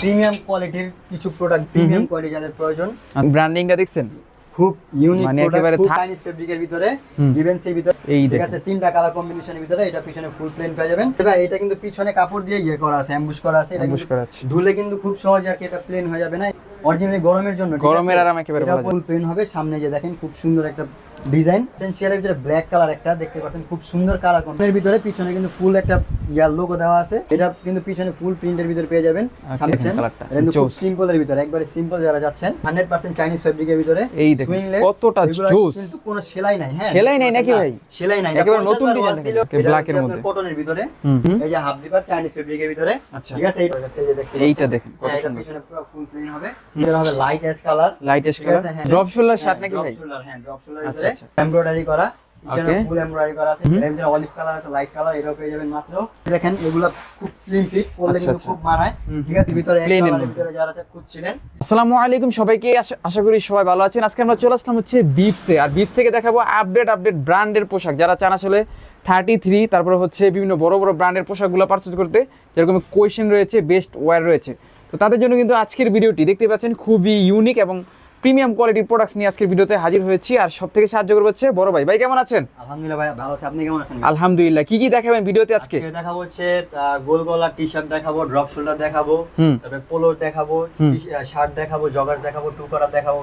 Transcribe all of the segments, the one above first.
Premium কোয়ালিটির কিছু product premium quality যাদের প্রয়োজন ব্র্যান্ডিংটা দেখছেন খুব ইউনিক মানে প্রোডাক্ট একেবারে খুব চাইনিজ ফেব্রিকের ভিতরে হুম। গিভেন্সের ভিতরে এই ঠিক আছে তিনটা কালার কম্বিনেশনের ভিতরে এটা পিছনে ফুল প্লেন পেয়ে যাবেন এবার এটা কিন্তু পিছনে কাপড় দিয়ে ইয়ে করা আছে অ্যাম্বুশ করা আছে এটা করা আছে। ধুলে কিন্তু খুব সহজ আর কি এটা প্লেন হয়ে যাবে না অরিজিনালি গরমের জন্য গরমের? আরাম একেবারে। ফুল প্লেন হবে সামনে যে দেখেন খুব সুন্দর একটা ডিজাইন এসেনশিয়ালের ভিতরে ব্ল্যাক কালার একটা দেখতে পাচ্ছেন খুব সুন্দর কালারের ভিতরে পিছনে কিন্তু ফুল একটা ইয়ার লোগো দেওয়া আছে এটা কিন্তু পিছনে ফুল প্রিন্টের ভিতরে পেয়ে যাবেন সামনে কালারটা, এটা খুব। সিম্পলের ভিতরে একবারে সিম্পল যারা যাচ্ছেন 100% চাইনিজ ফেব্রিকের ভিতরে এই দেখুন, কতটা জোস। কিন্তু কোনো সেলাই নাই হ্যাঁ সেলাই নাই নাকি ভাই? সেলাই নাই একেবারে নতুন design দেখেন, কে black এর মধ্যে। কটনের ভিতরে হুম হুম। এই যে হাফ জিপার চাইনিজ ফেব্রিকের ভিতরে আচ্ছা। ঠিক আছে এইটা এই যে দেখতে এইটা। দেখেন, কত হ্যাঁ, সুন্দর। পিছনে পুরো ফুল প্রিন্ট হবে এটা হবে লাইট অ্যাশ কালার লাইট ঠিক কালার হ্যাঁ। ড্রপ শোল্ডার শার্ট হ্যাঁ, নাকি ভাই shoulder, হ্যাঁ, drop shoulder আচ্ছা, ভিতরে আচ্ছা। এমব্রয়ডারি করা ফুল এমব্রয়ডারি করা আছে। এর ভিতরে অলিভ কালার আছে লাইট কালার এটাও পেয়ে যাবেন মাত্র। দেখেন এগুলো খুব স্লিম ফিট পরলে আচ্ছা, কিন্তু। খুব মানায়। ঠিক আছে ভিতরে এক Plain এর কালারের মধ্যে। ভিতরে যারা খুঁজছিলেন আসসালামু আলাইকুম সবাইকে। আশা- আশা করি সবাই ভালো আছেন। আজকে আমরা চলে আসলাম হচ্ছে বিপসে আর বিপস থেকে দেখাবো আপডেট আপডেট ব্র্যান্ডের পোশাক। যারা চান আসলে থার্টি থ্রি তারপরে হচ্ছে বিভিন্ন বড় বড় ব্র্যান্ডের পোশাকগুলো পারচেজ করতে যেরকম কোয়েশন রয়েছে বেস্ট ওয়্যার রয়েছে। তো তাদের জন্য কিন্তু আজকের ভিডিওটি দেখতে পাচ্ছেন খুবই ইউনিক এবং প্রিমিয়াম কোয়ালিটির প্রোডাক্টস নিয়ে আজকের ভিডিওতে হাজির হয়েছি। আর সব থেকে সাহায্য করব হচ্ছে বড় ভাই। ভাই কেমন আছেন? আলহামদুলিল্লাহ ভাই ভালো আছি। আপনি কেমন আছেন আলহামদুলিল্লাহ। কি কি দেখাবেন ভিডিওতে আজকে? দেখাবো হচ্ছে গোল গলা টি শার্ট দেখাবো ড্রপ শোল্ডার দেখাবো তারপরে পোলো দেখাবো শার্ট দেখাবো জগার দেখাবো টু করার দেখাবো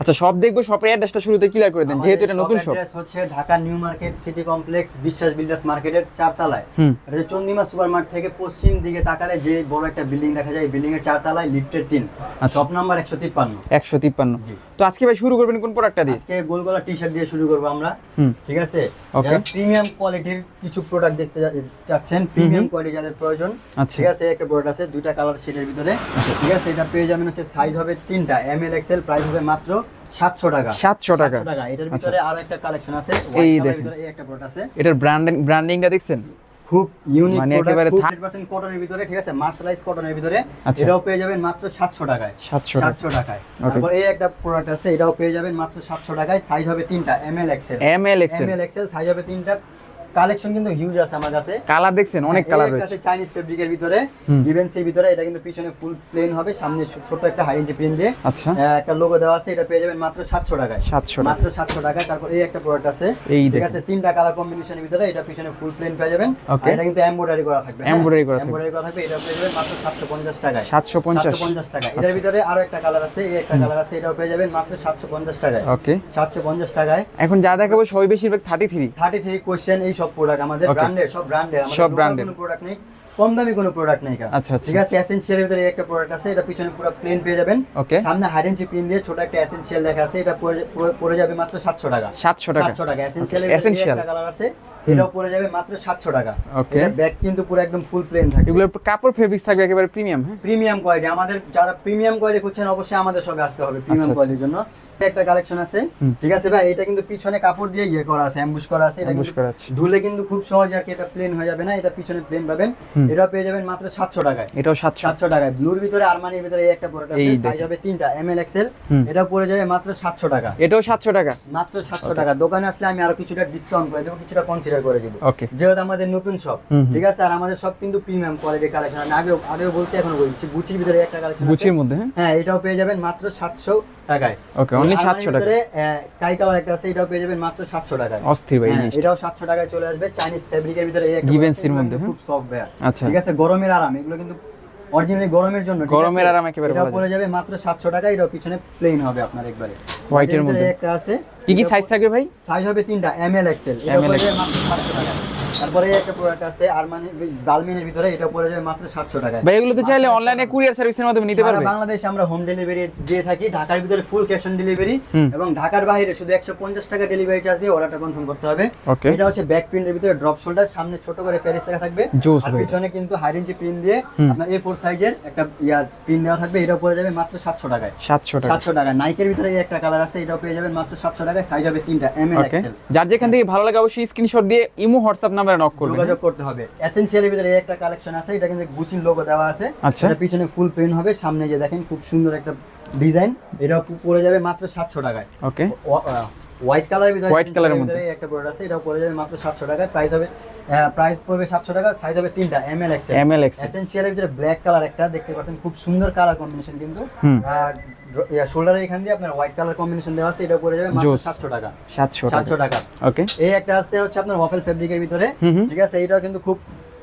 আচ্ছা সব দেখব সব অ্যাড্রেসটা শুরুতে ক্লিয়ার করে দেন যেহেতু এটা নতুন শপ অ্যাড্রেস হচ্ছে Dhaka New Market City Complex Biswas builders মার্কেটের চারতলায়। এটা চন্দিমা সুপারমার্ট থেকে পশ্চিম দিকে তাকালে যে বড় একটা বিল্ডিং দেখা যায় বিল্ডিং এর চারতলায় লিফটের তিন। শপ নাম্বার 153 153 ছাপ্পান্ন। তো আজকে ভাই শুরু করবেন কোন প্রোডাক্টটা দিয়ে? আজকে গোল গলা টি শার্ট দিয়ে শুরু করব আমরা ঠিক আছে? ওকে প্রিমিয়াম কোয়ালিটির কিছু প্রোডাক্ট দেখতে চাচ্ছেন প্রিমিয়াম কোয়ালিটি যাদের প্রয়োজন আচ্ছা। ঠিক আছে? একটা প্রোডাক্ট আছে দুইটা কালার শেডের ভিতরে আচ্ছা। ঠিক আছে? এটা পেয়ে যাবেন হচ্ছে সাইজ হবে তিনটা এম এল এক্সেল প্রাইস হবে মাত্র এটার আচ্ছা। ভিতরে আরও একটা কালেকশন আছে এই দেখেন। একটা প্রোডাক্ট আছে। এটার ব্র্যান্ডিং ব্র্যান্ডিংটা দেখছেন? খুব ইউনিক মানে প্রোডাক্ট একেবারে 100% কটনের ভিতরে ঠিক আছে? মার্শালাইজ কটনের ভিতরে। আচ্ছা। এটাও পেয়ে যাবেন মাত্র 700 টাকায়। 700 700 টাকায়. তারপর এই একটা প্রোডাক্ট আছে এটাও পেয়ে যাবেন মাত্র 700 টাকায়। সাইজ হবে তিনটা M L XL M L XL M L XL size হবে তিনটা। কালেকশন কিন্তু হিউজ আছে আমার কাছে। কালার দেখছেন অনেক হ্যাঁ, কালার রয়েছে। চাইনিজ ফেব্রিকের ভিতরে হুম। ভিতরে এটা কিন্তু পিছনে ফুল প্লেন হবে সামনে ছোট একটা হাই ইঞ্চি প্রিন্ট দিয়ে। আচ্ছা। একটা লোগো দেওয়া আছে এটা পেয়ে যাবেন মাত্র 700 টাকায়। 700 মাত্র 700 টাকায় তারপর এই একটা প্রোডাক্ট আছে। ঠিক আছে তিনটা কালার কম্বিনেশনের ভিতরে এটা পিছনে ফুল প্লেন পেয়ে যাবেন। এটা কিন্তু এমব্রয়ডারি করা থাকবে Embroidery করা। এমব্রয়ডারি করা থাকবে এটা পেয়ে যাবেন মাত্র 750 টাকায়। 750 750 টাকা আচ্ছা। এটার ভিতরে আরও একটা কালার আছে এই একটা কালার আছে এটাও পেয়ে যাবেন মাত্র 750 টাকায়। ওকে 750 টাকায়। এখন যা দেখাবো সবই বেশিরভাগ থার্টি থ্রি 33 কোশ্চেন এই সব প্রোডাক্ট আমাদের ব্র্যান্ডের সব ব্র্যান্ডের সব ব্র্যান্ডের কোনো প্রোডাক্ট নেই কম দামি কোনো প্রোডাক্ট নেই আচ্ছা, আচ্ছা। ঠিক আছে এসেনশিয়ালের ভিতরে একটা প্রোডাক্ট আছে এটা পিছনে পুরো প্লেন পেয়ে যাবেন. সামনে হাইডেন্সি প্রিন্ট দিয়ে ছোট একটা এসেনশিয়াল লেখা আছে এটা পড়ে- যাবে মাত্র 700 টাকা। 700 টাকা। 700 টাকা। এসেনশিয়ালের। একটা কালার আছে। এটাও পড়ে যাবে মাত্র 700 টাকা. এটা ব্যাগ কিন্তু পুরো একদম ফুল প্লেন থাকবে। এগুলোর কাপড় ফেব্রিক্স থাকবে একেবারে প্রিমিয়াম হ্যাঁ? প্রিমিয়াম কোয়ালিটি আমাদের যারা প্রিমিয়াম কোয়ালিটি খুঁজছেন অবশ্যই আমাদের সবে আসতে হবে প্রিমিয়াম আচ্ছা, কোয়ালিটির জন্য। একটা কালেকশন আছে। ঠিক আছে ভাই? এটা কিন্তু পিছনে কাপড় দিয়ে ইয়ে করা আছে অ্যাম্বুশ করা আছে। এটা করা আছে। ধুলে কিন্তু খুব সহজ আর কি এটা প্লেন হয়ে যাবে না। এটা পিছনে প্লেন পাবেন। এটাও পেয়ে যাবেন মাত্র 700 টাকায়। এটাও 700 700 টাকায়। ব্লুর ভিতরে আরমানির ভিতরে এই একটা প্রোডাক্ট আছে। সাইজ হবে তিনটা। M L XL. এটাও পড়ে যাবে মাত্র 700 টাকা। এটাও 700 টাকা। মাত্র 700 টাকা। দোকানে আসলে আমি আরও কিছুটা ডিসকাউন্ট করে দেবো কিছুটা কনসিডার করে দিব। যেহেতু আমাদের নতুন হুম। ঠিক আছে? আর আমাদের সব কিন্তু প্রিমিয়াম কোয়ালিটি কালেকশন আমি আগে আগেও বলছি এখন বলছি গুচির ভিতরে একটা কালেকশন গুচির মধ্যে হ্যাঁ? হ্যাঁ এটাও পেয়ে যাবেন মাত্র 700 টাকায়। ওকে অনলি 700 টাকা স্কাই কালার একটা আছে এটাও পেয়ে যাবেন মাত্র 700 টাকায়। অস্থির ভাই হ্যাঁ, এটাও 700 টাকায় চলে আসবে। চাইনিজ ফেব্রিকের ভিতরে এই একটা গিভেন্সির মধ্যে, খুব সফট ব্যাগ আচ্ছা। ঠিক আছে? গরমের আরাম এগুলো কিন্তু অরিজিনালি গরমের জন্য গরমের? আরাম একেবারে এটাও পড়ে যাবে মাত্র 700 টাকা এটা পিছনে প্লেন হবে আপনার একবারে। হোয়াইট এর মধ্যে। একটা আছে। কি কি সাইজ থাকবে ভাই? সাইজ হবে তিনটা এম এল এক্সেল এটা ML পড়ে যাবে মাত্র 700 টাকা। তারপরে একটা প্রোডাক্ট আছে আরমানি ডালমিনের ভিতরে এটা পড়ে যাবে মাত্র 700 টাকা ভাই এগুলো তো চাইলে অনলাইনে কুরিয়ার সার্ভিসের মাধ্যমে নিতে পারবে? বাংলাদেশে আমরা হোম ডেলিভারি দিয়ে থাকি ঢাকার ভিতরে ফুল ক্যাশ অন ডেলিভারি এবং ঢাকার বাইরে শুধু 150 টাকা ডেলিভারি চার্জ দিয়ে অর্ডারটা কনফার্ম করতে হবে। এটা হচ্ছে ব্যাক প্রিন্টের ভিতরে ড্রপ শোল্ডার সামনে ছোট করে প্যারিস লেখা থাকবে। আর পিছনে কিন্তু হাই রেঞ্জ প্রিন্ট দিয়ে। আপনার A4 সাইজের একটা ইয়ার প্রিন্ট দেওয়া থাকবে এটা পড়ে যাবে মাত্র 700 টাকায়। 700 টাকা। 700 টাকা। নাইকের ভিতরে একটা কালার আছে এটাও পেয়ে যাবেন মাত্র 700 টাকায়। সাইজ হবে তিনটা এম এল এক্সেল যার যেখান থেকে ভালো লাগে অবশ্যই স্ক্রিনশট দিয়ে ইমো হোয়াটসঅ্যাপ নাম্বারে নক করবেন যোগাযোগ করতে হবে। এসেনশিয়ালের ভিতরে একটা কালেকশন আছে এটা কিন্তু গুচির লোগো দেওয়া আছে। আচ্ছা। এটা পিছনে ফুল প্রিন্ট হবে সামনে যে দেখেন খুব সুন্দর একটা ডিজাইন এটা পড়ে যাবে মাত্র 700 টাকায়। ওকে হোয়াইট কালারের ভিতরে হোয়াইট কালারের এর ভিতরে একটা প্রোডাক্ট আছে এটাও পড়ে যাবে মাত্র 700 টাকায়। প্রাইস হবে প্রাইস পড়বে সাতশো টাকা সাইজ হবে তিনটা M L XL M L X এসেনশিয়ালের ভিতরে ব্ল্যাক কালার একটা দেখতে পাচ্ছেন খুব সুন্দর কালার কম্বিনেশন কিন্তু। শোল্ডারে এখান দিয়ে আপনার হোয়াইট কালার কম্বিনেশন দেওয়া আছে এটা পড়ে যাবে মাত্র জোস। সাতশো টাকা। সাতশো সাতশো টাকা। ওকে এই একটা আছে হচ্ছে আপনার ওয়াফেল ফেব্রিকের ভিতরে। ঠিক আছে? এটাও কিন্তু খুব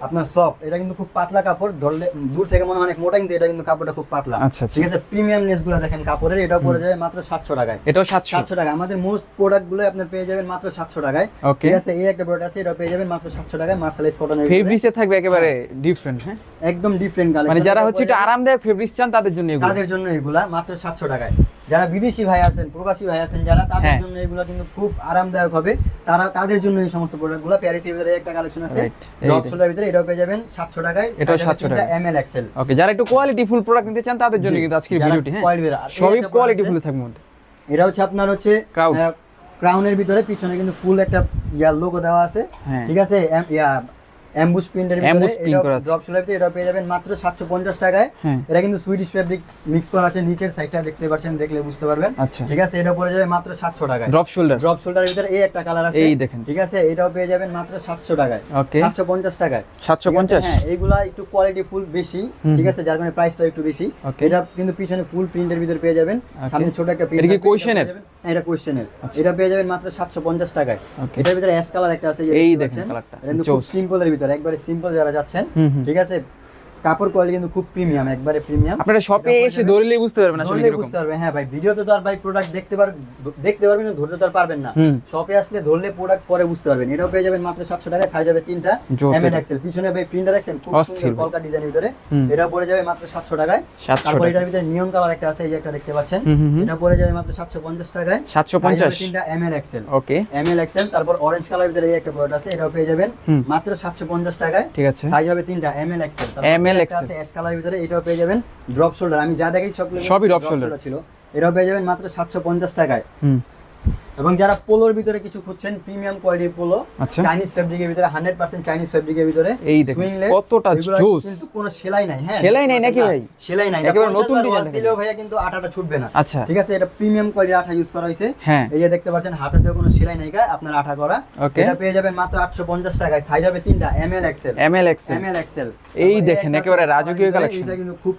আপনার সফট এটা কিন্তু খুব পাতলা কাপড় ধরলে দূর থেকে মনে হয় অনেক মোটা কিন্তু এটা কিন্তু কাপড়টা খুব পাতলা। আচ্ছা, আচ্ছা। ঠিক আছে প্রিমিয়াম লেসগুলো দেখেন কাপড়ের এটা পড়ে যাবে মাত্র সাতশো টাকায়। এটাও সাতশো। সাতশো টাকা আমাদের মোস্ট প্রোডাক্টগুলো আপনার পেয়ে যাবেন মাত্র সাতশো টাকায়। ঠিক আছে এই একটা প্রোডাক্ট আছে এটা পেয়ে যাবেন মাত্র সাতশো টাকায় মার্শালাইজ কটনের ফেব্রিক্সে থাকবে একেবারে ডিফারেন্ট হ্যাঁ? একদম ডিফারেন্ট কালার মানে যারা হচ্ছে একটু আরামদায়ক ফেব্রিক্স চান তাদের জন্য এগুলো। তাদের জন্য এগুলা মাত্র সাতশো টাকায়। যারা বিদেশি ভাই আছেন প্রবাসী ভাই আছেন যারা তাদের হ্যাঁ। জন্য এগুলো কিন্তু খুব আরামদায়ক হবে তারা তাদের জন্য এই সমস্ত প্রোডাক্টগুলো প্যারিসের ভিতরে একটা কালেকশন আছে যে। শোল্ডার ভিতরে এটাও পেয়ে যাবেন সাতশো টাকায় এটাও 700 টাকা। এম এল এক্সেল ওকে যারা একটু কোয়ালিটি ফুল প্রোডাক্ট নিতে চান তাদের জন্য কিন্তু আজকের ভিডিওটি হ্যাঁ সবই কোয়ালিটি ফুল থাকবে মধ্যে এটা হচ্ছে আপনার হচ্ছে Crown। ক্রাউনের ভিতরে পিছনে কিন্তু ফুল একটা ইয়ার লোগো দেওয়া আছে হ্যাঁ। ঠিক আছে অ্যাম্বুস প্রিন্টের করা আছে। ড্রপ এটা পেয়ে যাবেন মাত্র 750 টাকায়। হ্যাঁ। এটা কিন্তু সুইডিশ ফেব্রিক মিক্স করা আছে নিচের সাইডটা দেখতে পাচ্ছেন দেখলে বুঝতে পারবেন। আচ্ছা। ঠিক আছে এটা পড়ে যাবে মাত্র 700 টাকায়। ড্রপ শোল্ডার ড্রপ শোল্ডারের ভিতরে এই একটা কালার আছে। এই দেখেন। ঠিক আছে এটাও পেয়ে যাবেন মাত্র 700 টাকায়। ওকে 750 টাকায়। সাতশো ঠিক আছে? পঞ্চাশ হ্যাঁ এইগুলা একটু কোয়ালিটি ফুল বেশি। ঠিক আছে যার কারণে প্রাইসটা একটু বেশি। এটা কিন্তু পিছনে ফুল প্রিন্টের ভিতরে পেয়ে যাবেন. সামনে ছোট একটা print এটা কি। হ্যাঁ, এটা কোশ্চেনের আচ্ছা। এটা পেয়ে যাবেন মাত্র 750 টাকায়। এটার ভিতরে অ্যাশ কালার একটা আছে এই দেখেন কালারটা, এটা খুব সিম্পলের ভিতরে। একবারে সিম্পল যারা যাচ্ছেন ঠিক আছে? কাপড় কোয়ালিটি কিন্তু খুব প্রিমিয়াম একবারে প্রিমিয়াম আপনারা শপে এসে পড়ে ধরলেই বুঝতে পারবেন আসলে ধরলে বুঝতে পারবে হ্যাঁ ভাই ভিডিওতে তো আর ভাই প্রোডাক্ট দেখতে পার দেখতে পারবেন না ধরতে তো আর পারবেন না। শপে আসলে ধরলে প্রোডাক্ট পরে বুঝতে পারবেন। এটাও পেয়ে যাবেন মাত্র সাতশো টাকায় সাইজ হবে তিনটা। জোস এম এল এক্সেল পিছনে ভাই প্রিন্টটা দেখছেন? খুব সুন্দর কলকা ডিজাইনের ভিতরে। এটা পড়ে যাবে মাত্র সাতশো টাকায়। সাতশো তারপর এটার ভিতরে নিয়ন কালার একটা আছে এই যে একটা দেখতে পাচ্ছেন। এটা পড়ে যাবে মাত্র সাতশো পঞ্চাশ টাকায়। সাতশো Size হবে পঞ্চাশ। তিনটা M L XL okay. M L XL তারপর অরেঞ্জ কালার ভিতরে এই একটা প্রোডাক্ট আছে এটাও পেয়ে যাবেন মাত্র সাতশো পঞ্চাশ টাকায়। ঠিক আছে। সাইজ হবে তিনটা এম এল এক্সেল আছে অ্যাশ কালারের ভিতরে এটাও পেয়ে যাবেন। ড্রপ শোল্ডার আমি যা দেখাই সব সবই ড্রপ শোল্ডার ছিল। এটাও পেয়ে যাবেন মাত্র সাতশো পঞ্চাশ টাকায়। হুম। এবং যারা পোলোর ভিতরে কিছু খুঁজছেন প্রিমিয়াম কোয়ালিটির পোলো আচ্ছা। চাইনিজ ফেব্রিকের ভিতরে হান্ড্রেড পার্সেন্ট চাইনিজ ফেব্রিকের ভিতরে এই দেখুন, কতটা জোস। কিন্তু কোনো সেলাই নাই হ্যাঁ। সেলাই নাই নাকি ভাই? সেলাই নাই একেবারে নতুন 50 বার design wash দেখা দিলেও ভাইয়া কিন্তু আটাটা ছুটবে না। আচ্ছা। ঠিক আছে এটা প্রিমিয়াম কোয়ালিটির আঠা ইউজ করা হয়েছে। হ্যাঁ। এই যে দেখতে পাচ্ছেন হাতেতেও কোনো সেলাই নাই গা, আপনার আঠা করা. এটা পেয়ে যাবেন মাত্র 850 টাকায়। সাইজ হবে তিনটা M L XL M L XL M L XL এই দেখেন, একেবারে রাজকীয় collection। এটা কিন্তু খুব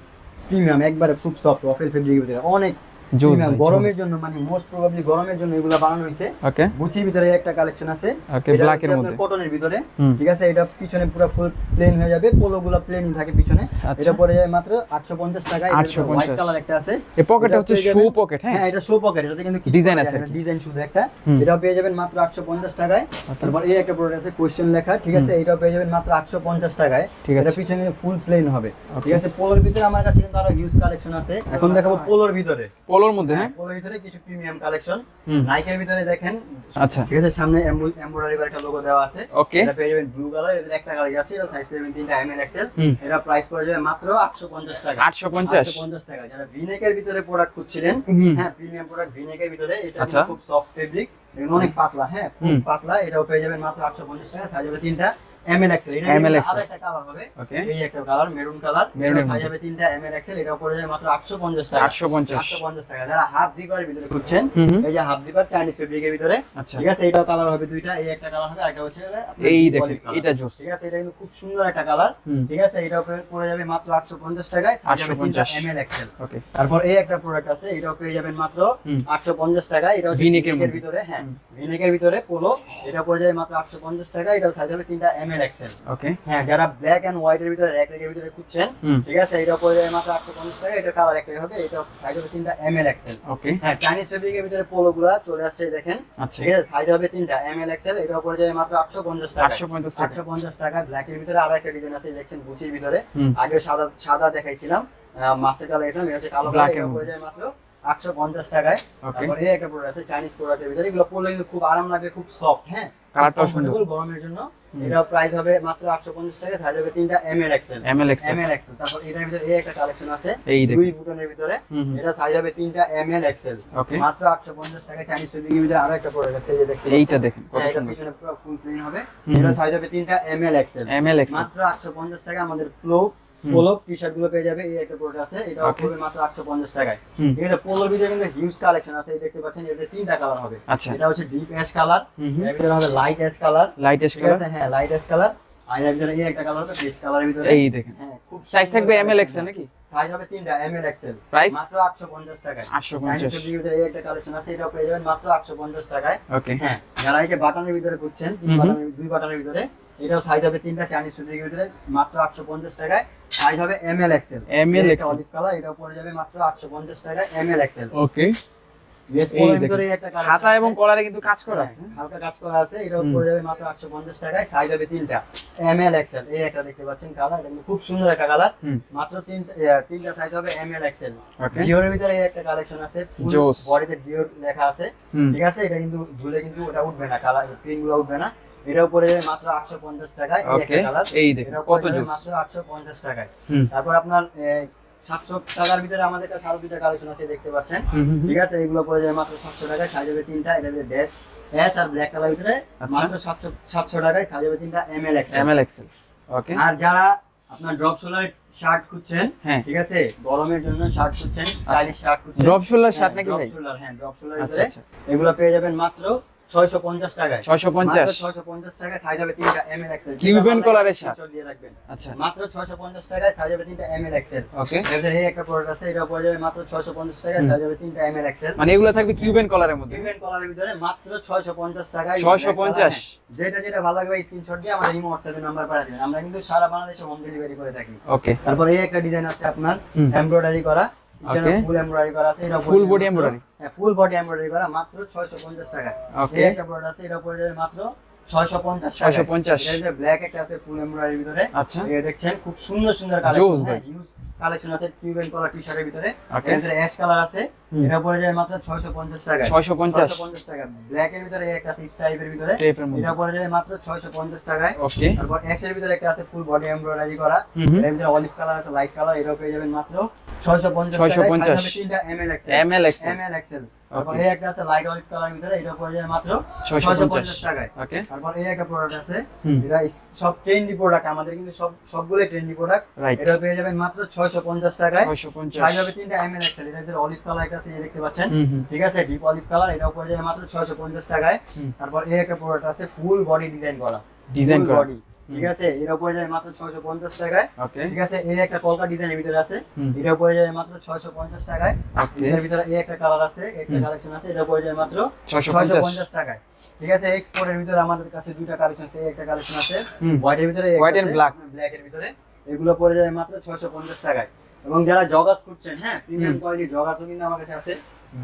প্রিমিয়াম একবারে খুব সফট ওয়াফেল ফেব্রিকের ভিতরে। অনেক জোস ভাই, গরমের জন্য মানে মোস্ট প্রবাবলি গরমের জন্য এগুলো বানানো হয়েছে। ওকে গুচির ভিতরে একটা কালেকশন আছে। Okay, black এর মধ্যে। কটনের ভিতরে। ঠিক আছে? এটা পিছনে পুরো ফুল প্লেন হয়ে যাবে। পোলো গুলো প্লেনই থাকে পিছনে। আচ্ছা। এটা পড়ে যায় মাত্র 850 টাকায় 850 হোয়াইট কালার একটা আছে। এই পকেটটা হচ্ছে শো পকেট হ্যাঁ? হ্যাঁ এটা শো পকেট এটাতে কিন্তু Design আছে ডিজাইন শুধু একটা। এটাও পেয়ে যাবেন মাত্র 850 টাকায়। তারপর এই একটা প্রোডাক্ট আছে কোশ্চেন লেখা। ঠিক আছে? এটাও পেয়ে যাবেন মাত্র 850 টাকায়। এটা। পিছনে ফুল প্লেন হবে। ঠিক আছে? পোলোর ভিতরে আমার কাছে কিন্তু আরও হিউজ কালেকশন আছে। এখন দেখাবো পোলোর ভিতরে। পোলোর মধ্যে হ্যাঁ পোলোর ভিতরে কিছু প্রিমিয়াম কালেকশন নাইকের ভিতরে দেখেন আচ্ছা। ঠিক আছে সামনে এমব্রয়ডারি করে একটা লোগো দেওয়া আছে। ওকে এটা পেয়ে যাবেন ব্লু কালারের একটা কালার আছে এটা সাইজ পেয়ে যাবেন 3টা এম এল এক্সেল এটা প্রাইস পড়ে যাবে মাত্র 850 টাকা। 850 850 টাকা। যারা ভিনেকের ভিতরে প্রোডাক্ট খুঁজছিলেন হ্যাঁ প্রিমিয়াম প্রোডাক্ট ভিনেকের ভিতরে এটা খুব সফট ফেব্রিক অনেক পাতলা হ্যাঁ খুব পাতলা এটাও পেয়ে যাবেন মাত্র 850 টাকা সাইজ হবে তিনটা। এমএল এক্সেল তারপর এই একটা প্রোডাক্ট আছে এটাও পেয়ে যাবেন মাত্র 850 টাকা এটা হচ্ছে ভিতরে হ্যাঁ। ভিনেকের ভিতরে পোলো এটা পড়ে যাবে মাত্র 850 টাকা এটা সাইজ হবে তিনটা এক্সেল ওকে হ্যাঁ যারা ব্ল্যাক এন্ড হোয়াইট এর ভিতরে এক রেকের ভিতরে খুঁজছেন ঠিক আছে এটা পড়ে মাত্র 850 টাকা এটা কালার একটাই হবে এটা সাইজ হবে তিনটা এক্সেল ওকে হ্যাঁ চাইনিজ ফেব্রিকের ভিতরে পোলোগুলা চলে আসছে দেখেন। আচ্ছা। ঠিক আছে সাইজ হবে তিনটা এম এল এক্সেল এটা পড়ে যাবে মাত্র 850 টাকা। 850 টাকা। 850 টাকা ব্ল্যাক এর ভিতরে আরও একটা ডিজাইন আছে দেখছেন গুচির ভিতরে। আগে সাদা সাদা দেখাইছিলাম মাস্টার কালার এটা হচ্ছে কালো কালারের এটা। পড়ে যাবে মাত্র 850 টাকায় ওকে তারপর এই একটা প্রোডাক্ট আছে চাইনিজ প্রোডাক্টের ভিতরে এগুলো পরলে কিন্তু খুব আরাম লাগবে খুব সফট হ্যাঁ। কালারটাও সুন্দর। গরমের জন্য। এটা প্রাইস হবে মাত্র 850 টাকা সাইজ হবে তিনটা M L XL M L XL M L XL তারপর এটার ভিতরে এই একটা কালেকশন আছে। এই দুই ভিতরে। এটা সাইজ হবে তিনটা এম এল এক্সেল মাত্র 850 টাকা চাইনিজ ফেব্রিকের ভিতরে আরও একটা প্রোডাক্ট আছে এই যে দেখতে এইটা। দেখেন কত হ্যাঁ, সুন্দর। পিছনে পুরো ফুল প্রিন্ট হবে। এটা সাইজ হবে তিনটা M L XL M L XL মাত্র 850 টাকা আমাদের ফ্লো পোলো টি শার্টগুলো পেয়ে যাবে এই একটা প্রোডাক্ট আছে এটা পড়বে মাত্র আটশো পঞ্চাশ টাকায়। ঠিক আছে পোলোর ভিতরে কিন্তু হিউজ কালেকশন আছে এই দেখতে পাচ্ছেন তিনটা কালার হবে। আচ্ছা। এটা হচ্ছে ডিপ অ্যাশ কালার। এর ভিতরে হবে লাইট অ্যাশ কালার লাইট ঠিক আছে হ্যাঁ লাইট অ্যাশ কালার আর এর ভিতরে এই একটা কালার হবে কালারের ভিতরে। এই দেখেন। হ্যাঁ খুব সাইজ থাকবে এম এল এক্সেল নাকি? সাইজ হবে তিনটা এম এল এক্সেল প্রাইস মাত্র 850 টাকায়। 850 চাইনিজ ফেব্রিকের ভিতরে এই একটা কালেকশন আছে এটাও পেয়ে যাবেন মাত্র 850 টাকায়। ওকে হ্যাঁ যারা এই যে বাটনের ভিতরে খুঁজছেন তিন। বাটনের দুই বাটনের ভিতরে এটাও সাইজ হবে তিনটা চাইনিজ ভিতরে মাত্র 850 টাকায়। সাইজ হবে এম এল এক্সেল এটা XL অলিভ কালার এটাও পড়ে যাবে মাত্র 850 টাকায় এম এল এক্সেল ওকে হাতা এবং কলারে কিন্তু কাজ করা আছে। হ্যাঁ, হালকা কাজ করা আছে এটাও পড়ে যাবে মাত্র 850 টাকায়। সাইজ হবে তিনটা। এম এল এক্সেল এই একটা দেখতে পাচ্ছেন কালার এটা খুব সুন্দর একটা কালার মাত্র তিনটা তিনটা সাইজ হবে এম এল এক্সেল জিওর ভিতরে এই একটা কালেকশন আছে ফুল বডিতে জিওর লেখা আছে। ঠিক আছে? এটা কিন্তু ধুলে কিন্তু ওটা উঠবে না কালার প্রিন্টগুলো উঠবে না। এটাও পড়ে যাবে মাত্র 850 টাকায় এই ওকে কালার এই দেখেন কত পড়ে যাবে জোস? মাত্র 850 টাকায়। তারপর আপনার সাতশো টাকার ভিতরে আমাদের কাছে আরও দুইটা কালেকশন আছে দেখতে পাচ্ছেন। ঠিক আছে এগুলো পড়ে যাবে মাত্র সাতশো টাকায় সাইজ হবে তিনটা এটা হবে ড্যাশ অ্যাশ আর ব্ল্যাক কালার ভিতরে আচ্ছা। মাত্র টাকায় সাইজ হবে তিনটা M L X M L XL okay আর যারা আপনার ড্রপ সোলার শার্ট খুঁজছেন হ্যাঁ। ঠিক আছে গরমের জন্য শার্ট খুঁজছেন স্টাইলিশ শার্ট খুঁজছেন ড্রপ শোল্ডার শার্ট নাকি ড্রপ ভাই? সোলার হ্যাঁ ড্রপ সোলার আচ্ছা আচ্ছা। এগুলো পেয়ে যাবেন মাত্র টাকায়। ছয়শো পঞ্চাশ? ছয়শো পঞ্চাশ টাকায় সাইজ হবে তিনটা M L XL Cuban color এর দিয়ে রাখবেন। আচ্ছা। মাত্র ছয়শো পঞ্চাশ টাকায় সাইজ হবে তিনটা এম এল এক্সেল ওকে এদের এই একটা প্রোডাক্ট আছে এটা পড়ে যাবে মাত্র ছয়শো পঞ্চাশ টাকায় সাইজ হবে তিনটা এম এল এক্সেল মানে এগুলো থাকবে কিউবেন কলারের মধ্যে? কলারের ভিতরে মাত্র 650 টাকায় 650 যেটা যেটা ভালো লাগবে স্ক্রিনশট দিয়ে আমাদের ইমো হোয়াটসঅ্যাপে নাম্বার পাঠিয়ে দিবেন। আমরা কিন্তু সারা বাংলাদেশে হোম ডেলিভারি করে থাকি। ওকে তারপর এই একটা ডিজাইন আছে আপনার। এমব্রয়ডারি করা. ফুল এমব্রয়ডারি করা আছে এটা Full body embroidery? হ্যাঁ ফুল বডি এমব্রয়ডারি করা মাত্র 650 টাকা। Okay. এই একটা প্রোডাক্ট আছে এটা পড়ে যাবে মাত্র 650 650 এটা ব্ল্যাক একটা আছে ফুল এমব্রয়ডারির ভিতরে। আচ্ছা। এই দেখছেন খুব সুন্দর সুন্দর কালেকশন হ্যাঁ ইউজ কালেকশন আছে টিউবেন কলার টি শার্টের ভিতরে। এর ভিতরে অ্যাশ কালার আছে। এটা পড়ে যায় মাত্র 650 টাকা। 650 650 টাকা। ব্ল্যাক এর ভিতরে একটা আছে স্ট্রাইপের ভিতরে। এটা পড়ে যায় মাত্র 650 টাকায়। ওকে তারপর ভিতরে একটা আছে ফুল বডি এমব্রয়ডারি করা। এর ভিতরে অলিভ কালার আছে লাইট কালার এটাও পেয়ে যাবেন মাত্র 650 টাকায় 650 ML XL L XL ML XL তারপর Okay. এই একটা আছে লাইট অলিভ কালার ভিতরে এটা পড়ে যায় মাত্র 650 650 টাকায়। তারপর এই একটা প্রোডাক্ট আছে হুম। এটা ইস- সব ট্রেন্ডি প্রোডাক্ট আমাদের কিন্তু সবগুলো ট্রেন্ডি প্রোডাক্ট এটা পেয়ে যাবেন মাত্র 650 টাকায়। 650 সাইজ হবে এক্সেল এটার অলিভ কালার একটা দেখতে পাচ্ছেন। ঠিক আছে ডিপ অলিভ কালার এটা পড়ে যাবে মাত্র 650 টাকায়। তারপর এই একটা প্রোডাক্ট আছে ফুল বডি ডিজাইন করা। ডিজাইন করা। ঠিক আছে? এটা পড়ে যাবে মাত্র 650 টাকায়। ঠিক আছে? এই একটা কলকা ডিজাইনের ভিতরে আছে। এটা পড়ে যাবে মাত্র 650 টাকায়। এর ভিতরে এই একটা কালার আছে একটা কালেকশন আছে এটা পড়ে যাবে মাত্র 650 650 টাকায়। ঠিক আছে? এক্সপোর্টের ভিতরে আমাদের কাছে দুইটা কালেকশন আছে একটা কালেকশন আছে। হোয়াইটের ভিতরে হোয়াইট এন্ড black. ব্ল্যাক এর ভিতরে। এগুলো পড়ে যাবে মাত্র 650 টাকায়। এবং যারা জগাস করছেন হ্যাঁ প্রিমিয়াম। কোয়ালিটির জগাসও কিন্তু আমার কাছে আছে।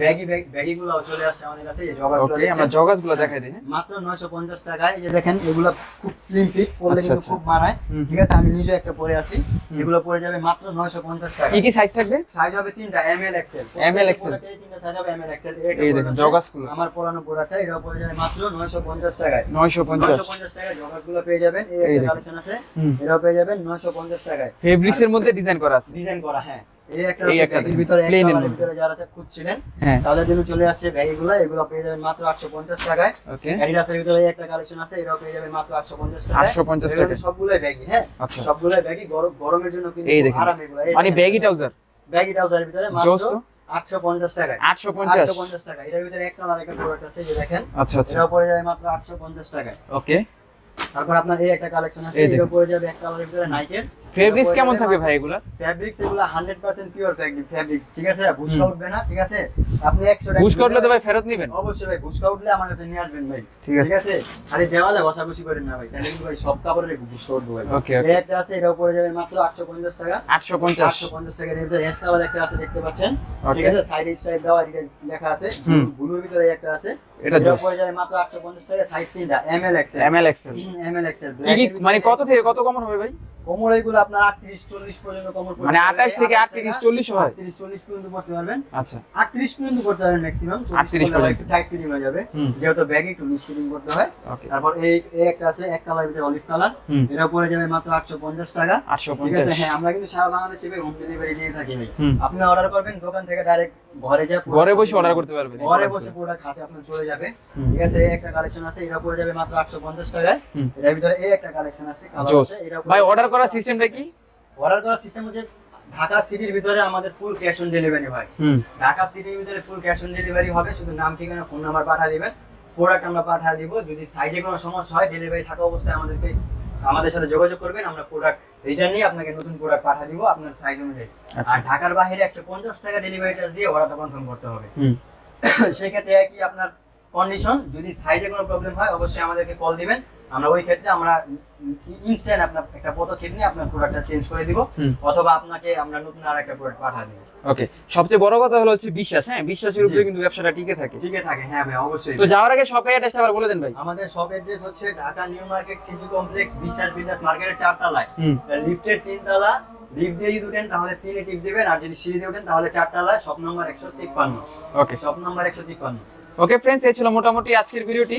ব্যাগি ব্যাগি গুলো চলে আসছে আমাদের কাছে এই জগাসগুলো আমরা জগাসগুলো দেখাই দিই হ্যাঁ? মাত্র 950 টাকায় এই যে দেখেন এগুলো খুব স্লিম ফিট পরলে আচ্ছা, কিন্তু আচ্ছা। খুব মানায়। ঠিক আছে আমি নিজে একটা পরে আছি এগুলো পরে যাবে মাত্র 950 টাকা কি কি সাইজ থাকবে? সাইজ হবে তিনটা M L XL ML XL তিনটা সাইজ হবে এম এল এক্সেল এই দেখুন জগাসগুলো আমার পুরানো প্রোডাক্টটা এটা পরে যাবে মাত্র 950 টাকায়। 950 950 টাকায় জগাসগুলো পেয়ে যাবেন। এই একটা কালেকশন আছে। এটাও পেয়ে যাবেন 950 টাকায়। ফেব্রিক্স এর মধ্যে ডিজাইন করা আছে। ডিজাইন করা হ্যাঁ। এই একটা ভিতরে। ভিতরে যারা খুঁজছিলেন হ্যাঁ। তাদের জন্য চলে আসছে ব্যাগগুলো এগুলো পেয়ে যাবেন মাত্র 850 টাকায়। অ্যাডিডাসের ভিতরে একটা কালেকশন আছে এটাও পেয়ে যাবেন মাত্র 850 টাকায়। 850 টাকা সবগুলোই হ্যাঁ। আচ্ছা। সবগুলোই ব্যাগি গরমের জন্য কিন্তু এই খুব দেখেন। আরাম এগুলো। মানে ব্যাগি ট্রাউজার ব্যাগি ট্রাউজারের ভিতরে মাত্র 850 টাকায়। 850 850 টাকা। এটার ভিতরে একটা প্রোডাক্ট আছে যে দেখেন। আচ্ছা আচ্ছা। পড়ে যাবে মাত্র 850 টাকায়। ওকে। তারপর আপনার এই একটা কালেকশন আছে দেখেন। পড়ে যাবে এক কালারের ভিতরে নাইকের ফেব্রিক্স কেমন থাকবে ভাই এগুলা? ফ্যাব্রিক্স এগুলো 100% পিওর ফ্যাব্রিক্স ঠিক আছে? ভুসকা উঠবে না ঠিক আছে? আপনি 100 টাকা বুশ করলে তো ভাই ফেরত নেবেন। অবশ্যই ভাই ভুসকা উঠলে আমার কাছে নিয়ে আসবেন ভাই ঠিক আছে। খালি দেওয়ালে বসাবসি করেন না ভাই তাহলে কিন্তু ভাই সব কাপড়ের ভুসকা উঠবে ভাই। ওকে ওকে একটা আছে এটাও পড়ে যাবে মাত্র 850 টাকা। 850 850 টাকার ভিতরে এস কালার একটা আছে দেখতে পাচ্ছেন? ঠিক আছে? সাইড স্ট্রাইপ দেওয়া এটা লেখা আছে। ব্লুর ভিতরে একটা আছে। এটা পড়ে যাবে মাত্র 850 টাকা সাইজ তিনটা XL ML XL ML XL কি কি মানে কত থেকে কত কমন হবে ভাই? কোমর এগুলো আপনার 38 40 পর্যন্ত কোমর মানে পারবে। 28 থেকে 38 40 হয়? 38 40 পর্যন্ত করতে পারবেন। আচ্ছা। 38 পর্যন্ত করতে পারবেন ম্যাক্সিমাম 38 পর্যন্ত। একটু টাইট ফিটিং হয়ে যাবে। যেহেতু ব্যাগে একটু লুজ ফিটিং করতে হয়। তারপর এই এই একটা আছে এক কালার ভিতরে অলিভ কালার এটা পড়ে যাবে মাত্র 850 টাকা। ঠিক আছে? হ্যাঁ আমরা কিন্তু সারা বাংলাদেশে হোম ডেলিভারি দিয়ে থাকি ভাই। আপনি অর্ডার করবেন দোকান থেকে ডাইরেক্ট ঘরে যা ঘরে বসে অর্ডার করতে পারবেন। ঘরে বসে গুলো। প্রোডাক্ট হাতে আপনার চলে যাবে। ঠিক আছে একটা কালেকশন আছে এটা পড়ে যাবে মাত্র 850 টাকায়। এর ভিতরে এই একটা কালেকশন আছে কালার আছে এটা ভাই অর্ডার করার সিস্টেমটা কি? অর্ডার করার সিস্টেম হচ্ছে ঢাকা সিটির ভিতরে আমাদের ফুল ক্যাশ অন ডেলিভারি হয়। ঢাকা সিটির ভিতরে ফুল ক্যাশ অন ডেলিভারি হবে শুধু নাম ঠিকানা ফোন নাম্বার পাঠিয়ে দিবেন। প্রোডাক্ট আমরা পাঠিয়ে দিব যদি সাইজে কোনো সমস্যা হয় ডেলিভারি থাকা অবস্থায় আমাদেরকে আমাদের সাথে যোগাযোগ করবেন আমরা প্রোডাক্ট রিটার্ন নিয়ে আপনাকে নতুন প্রোডাক্ট পাঠিয়ে দিব আপনার সাইজ অনুযায়ী। আচ্ছা। আর ঢাকার বাইরে একশো পঞ্চাশ টাকা ডেলিভারি চার্জ দিয়ে অর্ডারটা কনফার্ম করতে হবে। সেক্ষেত্রে সেই ক্ষেত্রে একই আপনার কন্ডিশন যদি সাইজে কোনো প্রবলেম হয় অবশ্যই আমাদেরকে কল দিবেন। আমরা ওই ক্ষেত্রে আমরা ইনস্ট্যান্ট আপনার একটা পদক্ষেপ নিয়ে আপনার প্রোডাক্টটা চেঞ্জ করে দিব অথবা আপনাকে আমরা নতুন আর একটা প্রোডাক্ট পাঠিয়ে দিব। ওকে সবচেয়ে বড় কথা হলো হচ্ছে বিশ্বাস হ্যাঁ? বিশ্বাসের উপরে কিন্তু ব্যবসাটা টিকে থাকে। ঠিক থাকে হ্যাঁ ভাই অবশ্যই। তো যাওয়ার আগে শপের অ্যাড্রেসটা আবার বলে দেন ভাই। আমাদের শপ অ্যাড্রেস হচ্ছে Dhaka New Market City Complex Biswas business মার্কেটের চারতলায়। লিফটের তিনতলা লিফট দিয়ে যদি উঠেন তাহলে তিনে টিপ দিবেন আর যদি সিঁড়ি দিয়ে উঠেন তাহলে চারতলায় শপ নম্বর একশো তিপ্পান্ন। ওকে শপ নম্বর একশো তিপ্পান্ন। ওকে ফ্রেন্ডস এই ছিল মোটামুটি আজকের ভিডিওটি